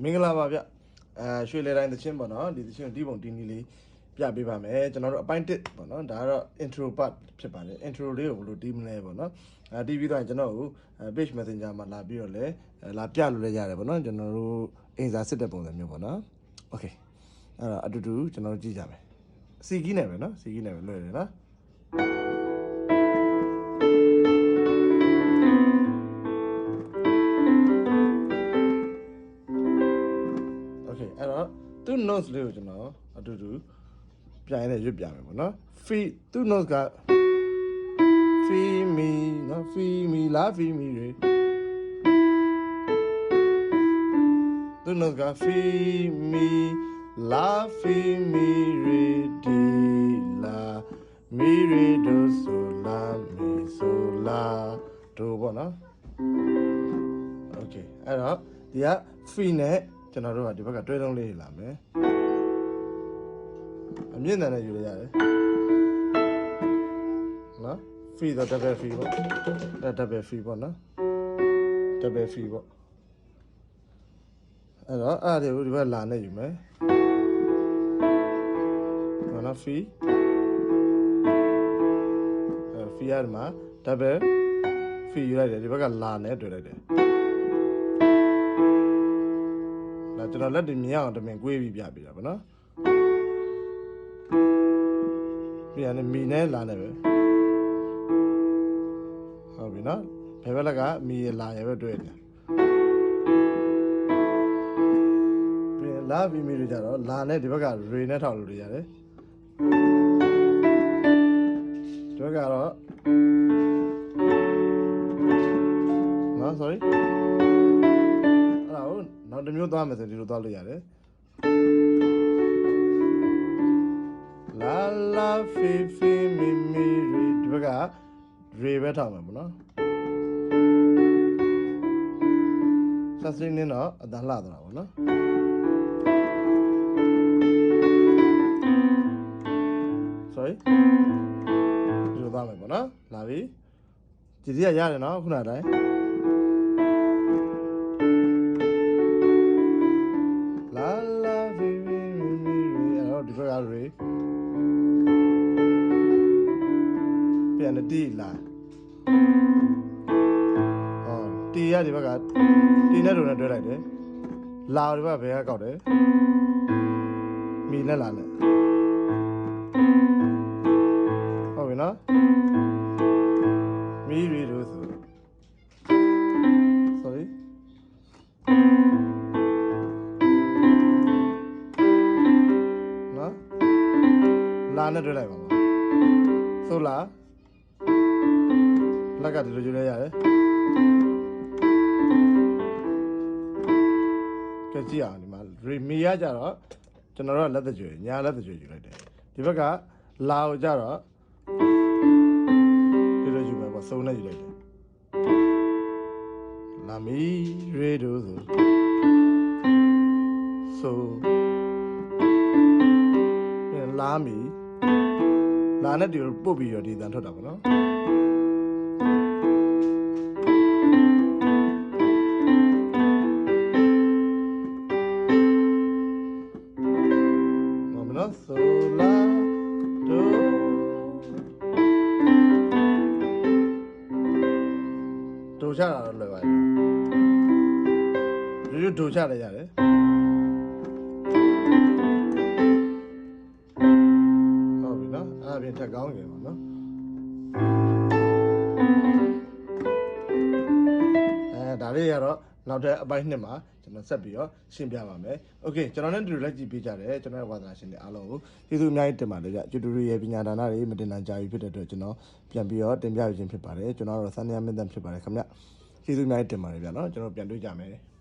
မင်္ဂလာပါဗျအဲရွှေလေတိုင်းသချင်းပေါ့နော်ဒီသချင်းကိုဒီပုံတီနီလေးပြပေးပါမယ်ကျွန်တော်တို့အပိုင်း1ပေါ့နော်ဒါကတော့ intro part ဖြစ်ပါတယ် intro လေးကိုဘယ်လိုတီးမလဲပေါ့နော်အဲတီးပြီးတော့ကျွန်တော်တို့ page messenger မှာလာပြီးတော့လဲလာပြလို့လည်းရတယ်ပေါ့နော်ကျွန်တော်တို့အင်စာစစ်တဲ့ပုံစံမျိုးပေါ့နော် okay အဲ့တော့အတူတူကျွန်တော်တို့ကြည့်ကြမယ်စီကီးနဲ့ပဲနော်စီကီးနဲ့ပဲလွှဲတယ်နော် notes လေးကိုကျွန်တော်အတူတူပြန်ရရွတ်ပြမယ်ပေါ့နော် fee သူ notes က fee me နော် fee me လာ fee me တွေသူ notes က fee me လာ fee me တွေဒီလာ mi re do so la mi so la do ပေါ့နော် okay အဲ့တော့ဒီက fee နဲ့ ကျွန်တော်တို့ကဒီဘက်ကတွဲလုံးလေးလာမယ်အမြင့်တန်နဲ့ယူလိုက်ရတယ်နော် fee တော့ double fee ပေါ့အဲ double fee ပေါ့နော် double fee ပေါ့အဲ့တော့အဲ့ဒါကိုဒီဘက်လာနဲ့ယူမယ်ဟုတ်နော် fee အဲ fee ရမှာ double fee ယူလိုက်တယ်ဒီဘက်ကလာနဲ့တွေ့လိုက်တယ် ဒါကျွန်တော်လက်တွေမြင်အောင်တမင်ကွေးပြီးပြပေးတာဗောနော်ပြန်နေမီနဲ့လာနေပဲဟုတ်ပြီနော်ဘယ်ဘက်လက်ကမီရလာရပဲတွေ့တယ်ပြန်လာပြီးမီတွေကြတော့လာနဲ့ဒီဘက်ကရေနဲ့ထောက်လို့ရရတယ်ဒီဘက်ကတော့နော် sorry အဲ့ဒါကို နောက်တစ်မျိုးသွားမယ်ဆိုဒီလိုသွားလို့ရတယ်လာလာဖီဖီမီမီရီဒီဘက်ကရေပဲထောက်မယ်ပေါ့နော်ဆက်စင်းနေတော့အတန်လှသွားတာပေါ့နော် sorry ဒီလိုသွားမယ်ပေါ့နော်လာပြီဒီစီကရတယ်နော်ခုနကတိုင်း တီရဒီဘက်ကတီနဲ့တို့နဲ့တွဲလိုက်တယ်လာဒီဘက်ကဘယ်ကကောက်တယ်မီနဲ့လာနဲ့ဟုတ်ပြီနော်မီရီတို့ဆို sorry နော်လာနဲ့တွေ့လိုက်ပါပါဆိုလာလက်ကဒီလိုယူလဲရတယ် ကြည့်ကြည့်အောင်ဒီမှာရီမီရကြတော့ကျွန်တော်တို့ကလက်သက်ကြွေညာလက်သက်ကြွေယူလိုက်တယ်ဒီဘက်ကလာကိုကြတော့ဒီလိုယူမယ်ပေါ့စုံနဲ့ယူလိုက်တယ်လာမီရေဒိုဆိုဆိုပြန်လာမီလာနဲ့ဒီကိုပုတ်ပြီးတော့ဒီတန်ထွက်တာပေါ့နော် မမနော်ဆိုလာဒိုဒိုချတာတော့လွယ်ပါတယ်ရိုးရိုးဒိုချလည်းရတယ်ဟုတ်ပြီနော်အဲ့ဒါပြင်ထက်ကောင်းကြပါနော် လေးကတော့နောက်ထပ်အပိုင်းနှစ်မှာကျွန်တော်ဆက်ပြီးတော့ရှင်းပြပါမယ်။ Okay ကျွန်တော်နဲ့ဒီလိုလက်ကြည့်ပေးကြတယ်ကျွန်တော်ဝါသနာရှင်တွေအားလုံးကိုကျေးဇူးအများကြီးတင်ပါတယ်ဗျ။ tutorial ရဲ့ပညာဒါနတွေမတင်နိုင်ကြဘူးဖြစ်တဲ့အတွက်ကျွန်တော်ပြန်ပြီးတော့တင်ပြရခြင်းဖြစ်ပါတယ်။ကျွန်တော်ကတော့စန္ဒယမင်းသန်ဖြစ်ပါတယ်ခင်ဗျ။ကျေးဇူးအများကြီးတင်ပါတယ်ဗျာနော်ကျွန်တော်ပြန်တွေ့ကြမယ်။